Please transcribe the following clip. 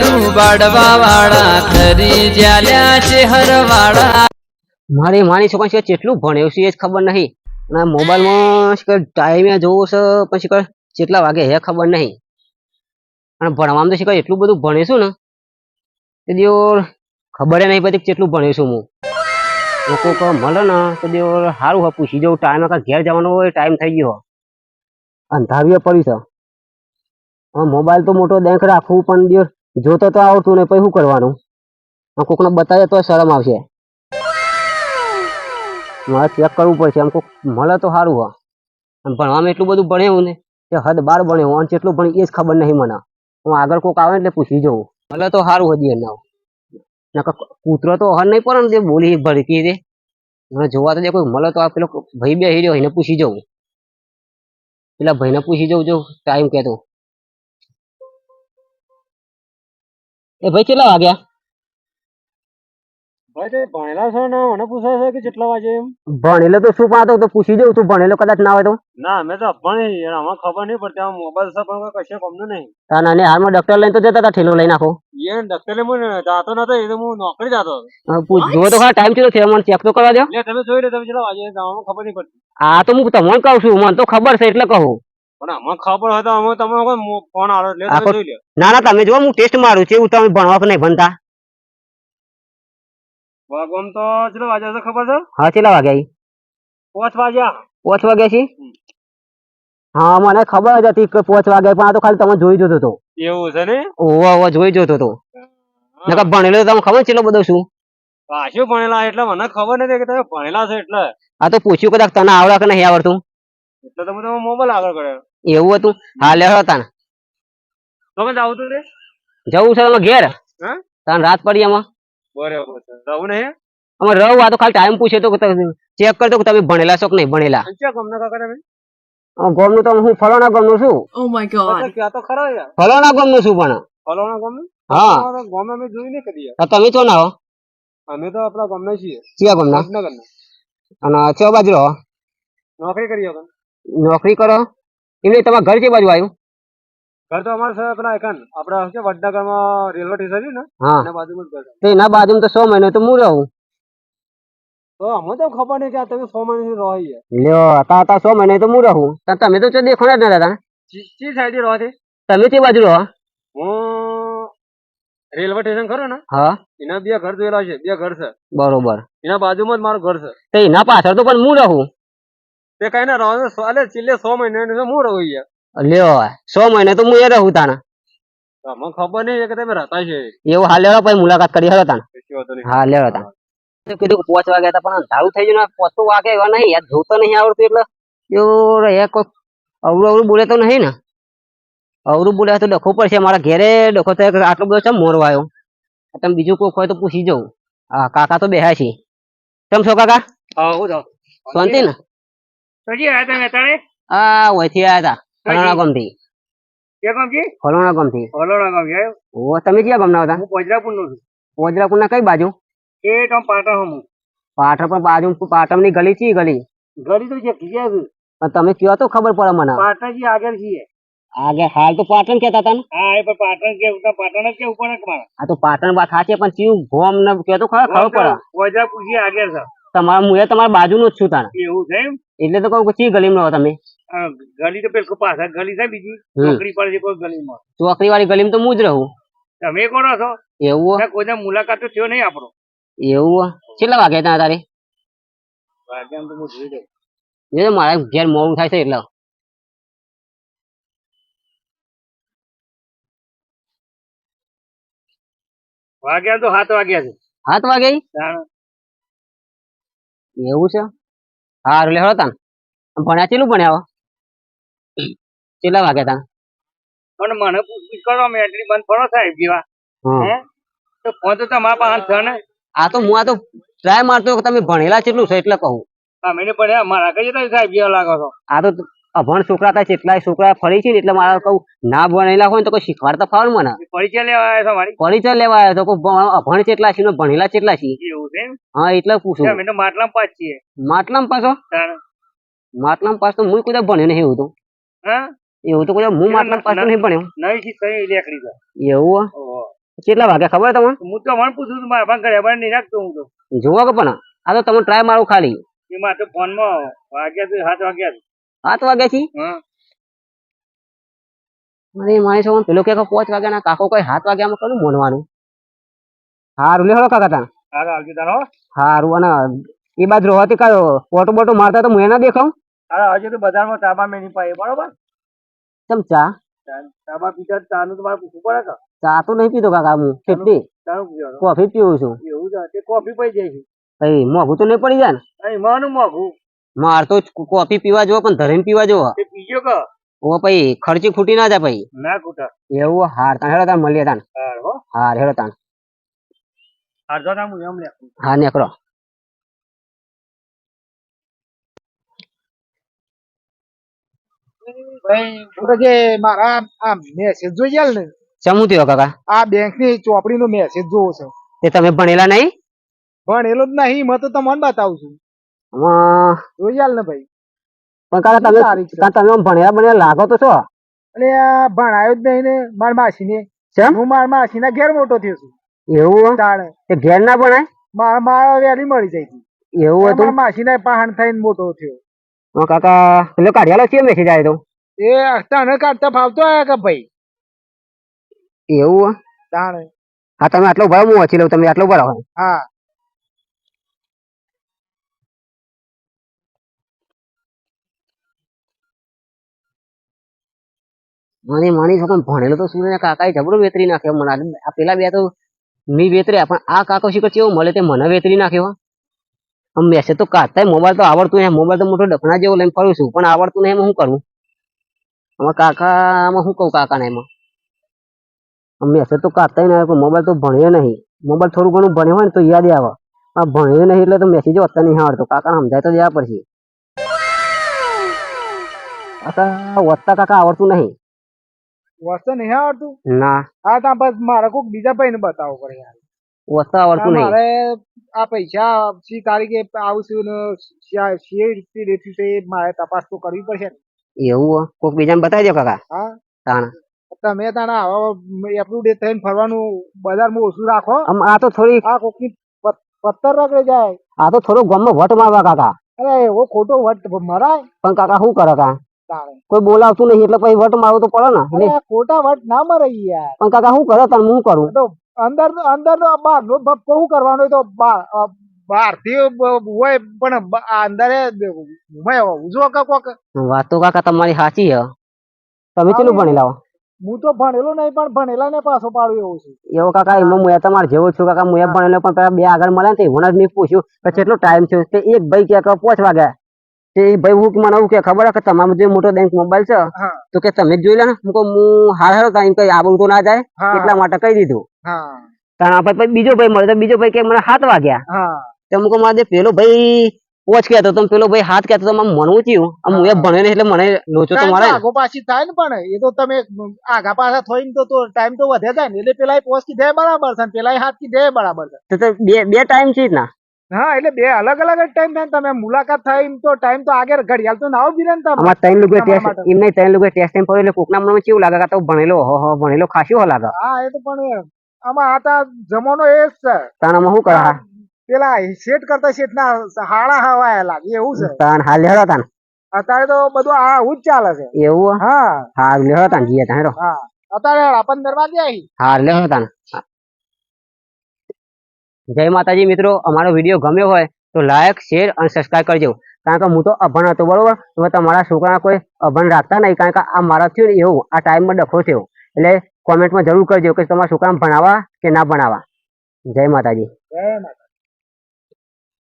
લાડુ બાડવા વાળા ખરી જ્યાલ્યા છે હરવાળા મારી માની છોકરા છે કેટલું ભણ્યું છે એ ખબર નહીં. અને મોબાઈલમાં શું ટાઈમે જોવો છે પણ શું કેટલા વાગે હે ખબર નહીં. અને ભણવામાં તો શું એટલું બધું ભણીશું ને, તે દેવો ખબર નહીં પછી કેટલું ભણીશું હું. લોકો કહો, મળે ને, તો દેવો સારું હોય પૂછી જવું ટાઈમ કાં ઘેર જવાનો હોય, ટાઈમ થઈ ગયો અંધાવ્યો પડી છે. મોબાઈલ તો મોટો દેખ રાખવું પણ દિયો જોતો તો આવડતું નહીં પછી શું કરવાનું? આ કોકને બતાવે તો શરમ આવશે. મારે ચેક કરવું પડશે આમ કોક મળે તો સારું હા આમ ભણવામાં એટલું બધું ભણ્યું ને કે હદ બાર ભણ્યું અને જેટલું ભણી એ જ ખબર નહીં મને. હું આગળ કોક આવે ને એટલે પૂછી જવું મળે તો સારું હજી એના નકર કૂતરો તો હર નહીં પડે ને તે બોલી ભડકી દે. મને જોવા તો દે કોઈ મળે તો આ પેલો ભાઈ બે રહ્યો એને પૂછી જવું પેલા ભાઈને પૂછી જવું જો ટાઈમ કહેતો એ ભાઈ કેટલા વાગ્યા? ભાઈ ભણેલા છો ને મને પૂછે છે કે કેટલા વાગે એમ? ભણેલો તો શું પાતો તો પૂછી જવું તું ભણેલો કદાચ ના હોય તો. ના અમે તો ભણી યાર આમાં ખબર નહીં પડતી આ મોબાઈલ છે પણ કોઈ કશે ગમતું નહીં. ના ને હાલમાં ડોક્ટર લઈને તો જતા હતા ઠેલો લઈને આખો. એ ડોક્ટરે મને જાતો નતો એ તો હું નોકરી જાતો પૂછ- જુઓ તો ખરા ટાઈમ કેટલો થયો મને ચેક તો કરવા દો એટલે તમે જોઈ લો તમે કેટલા વાગે આમાં ખબર નહીં પડતી. આ તો હું તમને કહું છું મને તો ખબર છે એટલે કહું. પણ આમાં ખબર હોય અમે તમે ફોન આવો એટલે જોઈ લો ના ના તમે જો હું ટેસ્ટ મારું છું એવું તમે ભણવા કે નહીં ભણતા. વાગમ તો કેટલા છે ખબર છે? હા કેટલા વાગ્યા? પાંચ વાગ્યા. પાંચ વાગ્યા છે? હા મને ખબર જ હતી કે પાંચ વાગ્યા પણ આ તો ખાલી તમે જોઈ જોતો તો એવું છે ને? ઓવો ઓવો જોઈ જોતો હતો. નકર ભણેલો તો તમને ખબર છે કેટલો બધો શું પાછું ભણેલા એટલે મને ખબર નથી કે તમે ભણેલા છો એટલે. આ તો પૂછ્યું કદાચ તને આવડે કે નહીં આવડતું. એટલે તમે તમે મોબાઈલ આગળ કર્યો. એવું હતું? હા લે હતા ને તમે જ આવતું રે. જવું છે તમે ઘેર? હા? તને રાત પડી એમાં બરાબર છે. રહું નહીં અમે રહું આ તો ખાલી ટાઈમ પૂછે તો ચેક કરતો કે તમે ભણેલા છો કે નહીં ભણેલા. ગમના કાકા તમે? તો હું ફલાણા ગામનું છું. God. ક્યાં તો ખરા યાર. ફલાણા ગામનું છું પણ. ગામનું? હા. ગામ નહીં યાર. તમે છો ના હો? અમે તો આપણા ગામના છીએ. કયા ગામના? અને ચો બાજુ નોકરી કરી નોકરી કરો? એમને તમારા ઘર કે બાજુ આવ્યું? ઘર તો અમારે સર પેલા એકન. આપડા છે વડનગરમાં રેલવે સ્ટેશન છે ને? હા. એના બાજુમાં જ ઘર તો એના બાજુમાં તો 100 મહિનો તો હું રહું? તો અમને તો ખબર નહીં કે આ તમે 100 મહિનાથી રહો છો લ્યો તા તા સો મહિને તો હું રહું. તો તમે તો દેખો જ ના દાદા ચી સાઈડ રહો છે તમે તે બાજુ રહો? હું રેલવે સ્ટેશન ખરો ને? હા. એના બે ઘર જોયેલા છે બે ઘર છે. બરોબર. એના બાજુમાં જ મારું ઘર છે. તો એના પાછળ તો પણ હું રહું. તે કઈ ના રહો અલે છેલ્લે સો મહિના હું રહું યાર લ્યો સો મહિને તો હું એ રહું તાના તો અમને ખબર નહીં કે તમે રહેતા છે. એવું હાલ લેવા પછી મુલાકાત કરી વાંધો નહીં. હા લેવા તાના તો કીધું પાંચ વાગ્યા હતા પણ અંધારું થઈ ગયું ને પોતો વાગે એવા નહીં યાર જોતો નહીં આવડતું એટલે. એવું કોઈ અવરું અવરું બોલે તો નહીં ને. અવરું બોલે તો ડખો પડશે મારા ઘેરે ડખો થાય આટલો બધો ચમ મોરવા આવ્યો. તમે બીજું કોઈ હોય તો પૂછી જવું હા કાકા તો બેહ્યા છે. કેમ છો કાકા? હા હું જાઉં. શાંતિ ને? હજી આવ્યા તમે અત્યારે? આ ઓયથી આવ્યા હતા ફલોણા ગામથી. ક્યાં ગામ છે ફલોણા ગામથી. હલોડા ગામ છે ઓ તમે ક્યાં ગામના હતા? હું પોજરાપુર નો છું. પોજરાપુરના કઈ બાજુ? એ તમે પાટણ હમું. પાટણ પર બાજુ પાટણની ગલી ચી ગલી? ઘડી તો છે ક્યાં છે તમે કયો તો ખબર પડે મને. પાટણજી આગળ છીએ. આગળ હાલ તો પાટણ કેતા હતા ને? હા એ પણ પાટણ કે પાટણ જ કે ઉપર જ મારા આ તો પાટણ વાત સાચી પણ ચિયું ગોમ ને તો ખરા ખબર પડે. પોજરાપુરથી આગળ છે. તમારા હું તમારા બાજુનો જ છું તારા એવું છે એમ? એટલે તો કહું પછી ગલીમાં રહો તમે? ગલી તો પેલું પાછળ ગલી છે બીજી? ચોકડી પર છે કોઈ ગલીમાં. ચોકડી વાળી ગલીમાં તો હું જ રહું. તમે કોણ છો એવું? ત્યાં મુલાકાત તો થયો નહીં આપણો. એવું કેટલા વાગે ત્યાં તારે? વાગ્યા તો હું જોઈ દઉં મારા ઘેર મોડું થાય છે એટલે. વાગ્યા તો સાત વાગ્યા છે. સાત વાગે? ઈ? જાણ. એવું છે? હારું લે તાન. ભણ્યા ચેલું ભણ્યા ચેલા વાગે તાન? પણ મને પૂછપૂછ કરો મેં એટલી બંધ ફરો સાહેબ જેવા હે. તો ફોન તો તમારા પાસે છે ને? આ તો હું આ તો ટ્રાય મારતો તમે ભણેલા કેટલું છે એટલે કહું. તમે પડ્યા મારા કઈ સાહેબ જેવા લાગો છો. આ તો અભણ છોકરા હતા કેટલાય છોકરા ફરી છે ને એટલે મારે કહું ના ભણેલા હોય તો કોઈ શીખવાડતા ફાવ મને. પરિચય લેવા આવ્યો છો મારી? પરિચય લેવા આવ્યો તો અભણ કેટલા છે ભણેલા કેટલા છે. હા એટલે પૂછું. અમે તો માટલા પાસ છીએ. માટલામ પાછો માટલામ પાસ તો હું કોઈ ભણ્યો નહીં એવું તો. હા? એવું તો કોઈ હું માટલામ પાસ નહીં ભણ્યો. નહીં લેકડી એવું કેટલા વાગ્યા ખબર તમને? હું તો મને પૂછું છું મારા ઘરે બાર નહીં રાખતો હું તો. જોવા કે પણ આ તો તમે ટ્રાય મારો ખાલી. એમાં તો ફોનમાં વાગ્યા સાત વાગ્યા. સાત વાગ્યા થી? મને મારે છો પેલો કે પાંચ વાગ્યાના કાકો કઈ સાત વાગ્યામાં કનું મોનવાનું હારું લે હળો કાકા તા હાલો આવજો તારો હારું અને એ બાજુ રોવાથી કયો ફોટો બોટો મારતા તો હું ના દેખાવ હા હજુ તો બજારમાં તાબા મેની પાય બરોબર? ચમ ચા? ચા- તાબા પીતા ચાનું તમારે પૂછવું પડે કા? ચા તો નહીં પીતો કાકા હું કેટલી કોફી પીવું છું. એવું છે કોફી પી જાય છે. ભાઈ મોઘું તો નહીં પડી જાય ને? માનું મોઘું. માર તો કોફી પીવા જો પણ ધરીને પીવા જો પીજો કે? ઓ ભાઈ ખર્ચી ખૂટી ના જાય ભાઈ. ના ખૂટા. એવું હાર તાણ. હેડો તાણ મળીએ તાણ. હાર હાર હેડો તાણ. અડધો નામ હું એમ લે. હા નીકળો. ભાઈ મારા આ મેસેજ જોઈ ગયા ને? ચમું થયો કાકા? આ બેંકની ચોપડી નો મેસેજ જોવો છે. તે તમે ભણેલા નહીં? ભણેલો જ નહીં મેં તો તમને બતાવું છું. જોઈ ને ભાઈ. પણ કાકા તમે તમે આમ ભણ્યા ભણેલા લાગો તો છો? અને ભણાયો જ નહીં ને. માર માસી ને કેમ? હું માર માસી ના ઘેર મોટો થયો છું. એવું તાણે. તે ઘેર ના ભણાય? મારા મારા વેલી મળી જાય હતી એવું હતું? મારા માસી ના પહાણ થઈને મોટો થયો. કાકા પેલો કાઢિયાલો છે મેસેજ આવ્યો એ તને કાઢતા ફાવતો આયા કે ભાઈ? એવું તાળે તાણે. હા તમે આટલો ભરો હું વાંચી લઉં તમે આટલો ભરો હા. મને માની શકો ભણેલો તો શું કાકાએ જબરો વેતરી નાખ્યો. મને આ- પેલા બે તો ની વેતર્યા પણ આ કાકો શીખર કેવો મળે તે મને વેતરી નાખ્યો આમ મેસેજ તો કાઢતા મોબાઈલ તો આવડતું નહીં. મોબાઈલ તો મોટો ડફણા જેવો લઈને ફરું છું, પણ આવડતું નહીં એમાં શું કરું? આમાં કાકા, આમાં શું કહું કાકાને એમાં? આમ મેસેજ તો કાઢતા નહીં આવ્યો મોબાઈલ તો ભણ્યો નહીં. મોબાઈલ થોડું ઘણું ભણ્યો હોય ને તો યાદ આવે. આ ભણ્યો નહીં એટલે તો મેસેજ વાંચતા નહીં આવડતો. કાકાને સમજાય તો જવા પડશે. કાકા વાંચતા કાકા આવડતું નહીં. વસ્તુ નહીં આવડતું? ના. હા તા બસ મારે કોઈક બીજા ભાઈ ને બતાવો પડે યાર. વસ્તુ આવડતું નહીં. મારે આ પૈસા સી તારીખે આવશું ને શી રીતે રેઠું છે મારે તપાસ તો કરવી પડશે એવું કોઈક કોક બીજાને બતાવી દો કાકા. હા? તાણા. તમે તાણા આવા એપ્રુવ થઈને ફરવાનું બજારમાં ઓછું રાખો. આ તો થોડી આ કોકની પથ્થર રગડે જાય. આ તો થોડો ગામમાં વટ મારવા કાકા. અરે એવો ખોટો વટ મરાય પણ કાકા શું કરે કા તાણે કોઈ બોલાવતું નહીં એટલે પછી વટ મારવું તો પડે ને એટલે ખોટા વટ ના મરે યાર. પણ કાકા શું કરે તને હું કરું? તો અંદર અંદર તો બહાર નો ભપ કહું કરવાનું તો બહાર બહારથી હોય પણ અંદર ઉજો કે કોક વાત તો કાકા તમારી સાચી હે તમે કેટલું ભણેલા હો? હું તો ભણેલો નહીં પણ ભણેલા ને પાછો પાડું એવું છું. એવો કાકા એમાં હું તમારે જેવો છું કાકા. હું એ ભણેલો પણ બે આગળ મળ્યા ને હું જ મેં પૂછ્યું પછી કેટલો ટાઈમ છે તે એક ભાઈ ક્યાંક કે પાંચ વાગ્યા. તે ભાઈ હું મને એવું કે ખબર કે તમારો જે મોટો બેંક મોબાઈલ છે તો કે તમે જોઈ લે ને. હું કહું હું હાર હારો કઈ કઈ આબરું તો ના જાય. એટલા માટે કહી દીધું. હા. આપણે પછી બીજો ભાઈ મળ્યો તો બીજો ભાઈ કે મને હાથ વાગ્યા. હા. તો અમુક મારે પેલો ભાઈ પોચ કહેતો તો પેલો ભાઈ હાથ કહેતો તો મને મનવું થયું. આમ હું એ ભણે ભણ્યો એટલે મને લોચો તો મારે. આગો પાછી થાય ને પણ એ તો તમે આગા પાછા થઈને તો તો ટાઈમ તો વધે જાય ને. એટલે પેલા પોસ્ટ કીધે બરાબર છે ને પેલા હાથ કીધે બરાબર છે. તો બે બે ટાઈમ છે ના. હા એટલે બે અલગ અલગ જ ટાઈમ થાય તમે મુલાકાત થાય એમ તો ટાઈમ તો આગળ ઘડિયાળ તો નાવ ને તમે અમારે ત્રણ લોકો ટેસ્ટ માટે. એમ નહીં ત્રણ લોકો ટેસ્ટ ટાઈમ પડ્યો એટલે કોકના મનમાં કેવું લાગે કે તો ભણેલો હો હો ભણેલો ખાસ્યો હો લાગે. હા એ તો પણ આમાં આ તો જમાનો એ જ છે. તાણ શું કરે? પેલા શેઠ કરતા શેઠ ના હાડા હવાયા લાગે એવું છે. તાણ હાલ લેહડો તાણ. અત્યારે તો બધું આ આવું જ ચાલે છે. એવું? હા. હા લેહડો તાણ જીએ તાણ હા. અત્યારે આપણને દરવાજે આવી હા. લેહડો તાણ. જય માતાજી મિત્રો, અમારો વીડિયો ગમ્યો હોય તો લાઈક શેર અને સબસ્ક્રાઈબ કરજો. કારણ કે હું તો અભણ હતો, બરોબર? હવે તમારા છોકરા કોઈ અભણ રાખતા નહીં, કારણ કે આ મારા થયું ને એવું, આ ટાઈમમાં ડખો થયો. એટલે કોમેન્ટમાં જરૂર કરજો કે તમારા છોકરાને ભણાવવા કે ના ભણાવવા. જય માતાજી. જય માતા